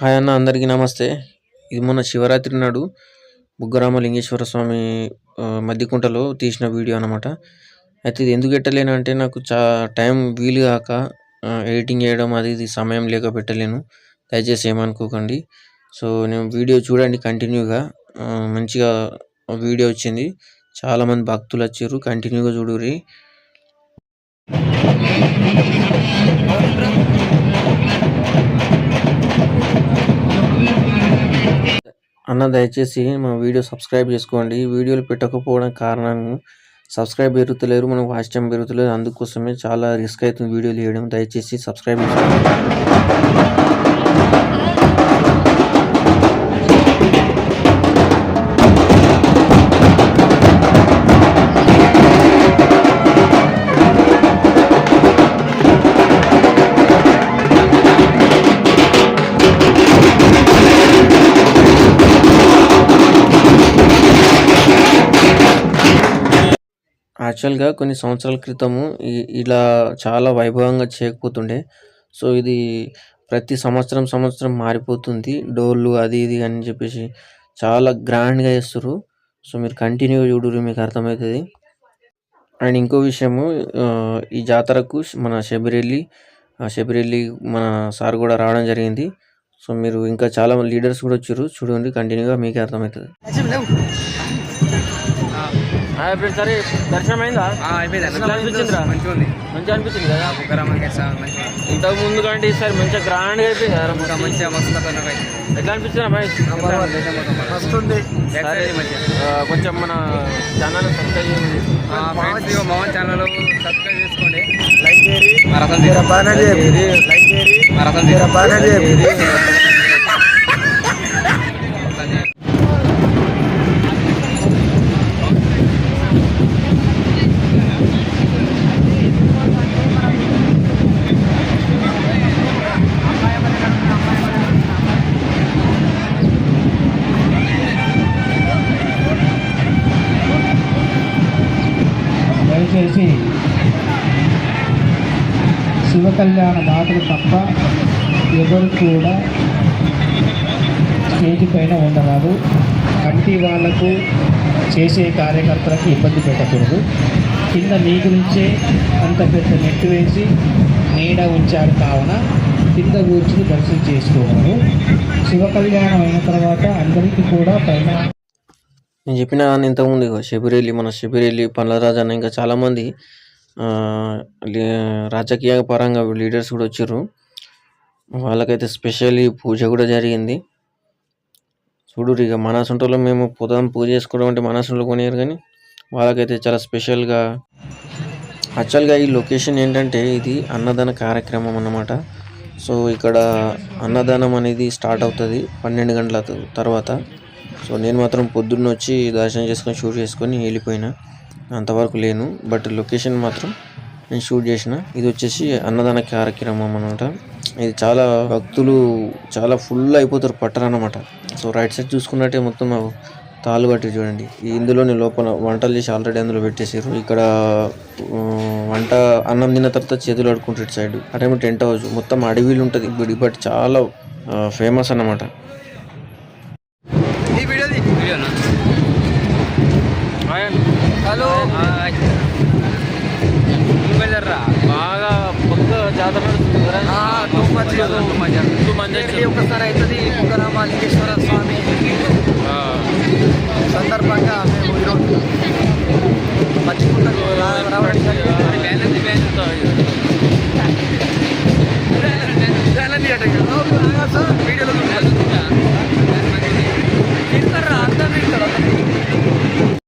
Hi అన్న అందరికీ నమస్తే. ఇది మొన్న శివరాత్రి నాడు బుగ్గరామ లింగేశ్వర స్వామి ఆ, మద్దికుంటలో తీసిన వీడియో అన్నమాట. అయితే ఇది ఎందుకు పెట్టలేను అంటే నాకు చా టైం వీలు కాక ఎడిటింగ్ చేయడం అది ఇది సమయం లేక పెట్టలేను. దయచేసి ఏమనుకోకండి. సో నేను వీడియో చూడండి కంటిన్యూగా. మంచిగా వీడియో వచ్చింది. చాలా మంది భక్తులు వచ్చారు. కంటిన్యూగా చూడుర్రి. అన్న దయచేసి మా వీడియో సబ్స్క్రైబ్ చేసుకోండి. వీడియోలు పెట్టకపోవడం కారణం సబ్స్క్రైబ్ పెరుగుతలేరు మనం వాచ్ టైం పెరుగుతలేదు. అందుకోసమే చాలా రిస్క్ అవుతుంది వీడియోలు వేయడం. దయచేసి సబ్స్క్రైబ్ చేసుకోండి. యాక్చువల్గా కొన్ని సంవత్సరాల క్రితము ఇలా చాలా వైభవంగా చేయకపోతుండే. సో ఇది ప్రతి సంవత్సరం సంవత్సరం మారిపోతుంది. డోర్లు అది ఇది అని చెప్పేసి చాలా గ్రాండ్గా చేస్తారు సో మీరు కంటిన్యూ చూడరు మీకు అర్థమవుతుంది. అండ్ ఇంకో విషయము ఈ జాతరకు మన శబరిల్లి ఆ శబరిల్లి మన సార్ కూడా రావడం జరిగింది. సో మీరు ఇంకా చాలా లీడర్స్ కూడా వచ్చారు చూడండి కంటిన్యూగా మీకే అర్థమవుతుంది. సరే దర్శనం అయిందా ఎట్లా అనిపించిందిరా? మంచిగా ఉంది. మంచిగా అనిపించింది కదా? ఇంతకు ముందు కంటే ఈసారి మంచిగా గ్రాండ్గా అయిపోయింది కదా మంచిగా మస్తు. ఎట్లా అనిపించింది కొంచెం మన channel subscribe Mohan channel subscribe చేసుకోండి. లైక్ చేయరి బాగా చేయరి లైక్ చేయరి జర బాగా శివ కళ్యాణ మాటలు తప్ప ఎవరు కూడా స్టేజ్ పైన ఉండరాదు. కమిటీ వాళ్ళకు చేసే కార్యకర్తలకు ఇబ్బంది పెట్టకూడదు. కింద మీ గురించే అంత పెద్ద నెట్ వేసి నీడ ఉంచారు కావున కింద కూర్చుని దర్శనం చేసుకోవాలి. శివ కళ్యాణం అయిన తర్వాత అందరికీ కూడా పైన నేను చెప్పిన ఇంతకుముందు ఇగో మన శబరిల్లి పండ్లరాజు అన్న ఇంకా చాలామంది రాజకీయ పరంగా లీడర్స్ కూడా వచ్చారు. వాళ్ళకైతే స్పెషల్లీ పూజ కూడా జరిగింది. చూడు ఇక మనసుంటలో మేము పొద్దున పూజ చేసుకోవడం అంటే మనసులో కొనియారు కానీ వాళ్ళకైతే చాలా స్పెషల్గా యాక్చువల్గా ఈ లొకేషన్ ఏంటంటే ఇది అన్నదాన కార్యక్రమం అన్నమాట. సో ఇక్కడ అన్నదానం అనేది స్టార్ట్ అవుతుంది పన్నెండు గంటల తర్వాత. సో నేను మాత్రం పొద్దున్న వచ్చి దర్శనం చేసుకొని షూట్ చేసుకొని వెళ్ళిపోయినా. అంతవరకు లేను బట్ లొకేషన్ మాత్రం నేను షూట్ చేసిన. ఇది వచ్చేసి అన్నదాన కార్యక్రమం అనమాట ఇది చాలా భక్తులు చాలా ఫుల్ అయిపోతారు పట్టరు అనమాట సో రైట్ సైడ్ చూసుకున్నట్టే మొత్తం తాళ్ళు కట్టి చూడండి. ఇందులోనే లోపల వంటలు చేసి ఆల్రెడీ అందులో పెట్టేసారు ఇక్కడ వంట అన్నం తిన్న తర్వాత చేతులు ఆడుకుంటారు ఇటు సైడ్ అటేమో టెంట్ హౌస్. మొత్తం అడవిలు ఉంటుంది గుడి బట్ చాలా ఫేమస్ అన్నమాట. ఈ వీడియోది వీడియోనా? హలో. బాగా కొత్త జాతర ఒకసారి అవుతుంది బుగ్గరామ లింగేశ్వర స్వామి సందర్భంగా మేము ఈరోజు మర్చిపోతాను రావడం జరిగింది. వీడియోలో.